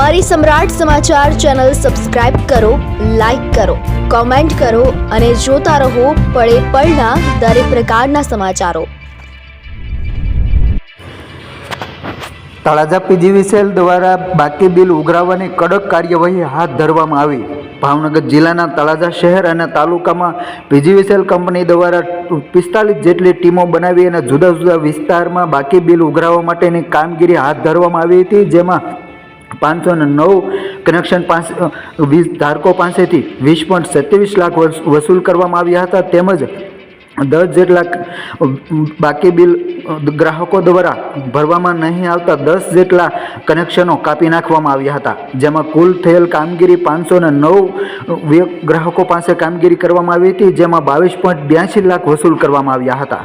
અમારી Samrat Samachar channel subscribe કરો, like કરો, કોમેન્ટ કરો અને જોતા રહો પળે પળના દરેક પ્રકારના સમાચારો. તળાજા પીજીવીસીએલ દ્વારા બાકી બિલ ઉઘરાવવાની કડક કાર્યવાહી હાથ ધરવામાં આવી. ભાવનગર જિલ્લાના તળાજા શહેર અને તાલુકામાં પીજીવીસેલ કંપની દ્વારા પિસ્તાલીસ જેટલી ટીમો બનાવી અને જુદા જુદા વિસ્તારમાં બાકી બિલ ઉઘરાવવા માટેની કામગીરી હાથ ધરવામાં આવી હતી, જેમાં પાંચસો નવ કનેક્શન પાસે વીસ ધારકો પાસેથી વીસ પોઈન્ટ સત્યાવીસ લાખ વસૂલ કરવામાં આવ્યા હતા. તેમજ દસ જેટલા બાકી બિલ ગ્રાહકો દ્વારા ભરવામાં નહીં આવતા દસ જેટલા કનેક્શનો કાપી નાખવામાં આવ્યા હતા. જેમાં કુલ થયેલ કામગીરી પાંચસો ને નવ ગ્રાહકો પાસે કામગીરી કરવામાં આવી હતી, જેમાં બાવીસ પોઈન્ટ બ્યાસી લાખ વસૂલ કરવામાં આવ્યા હતા.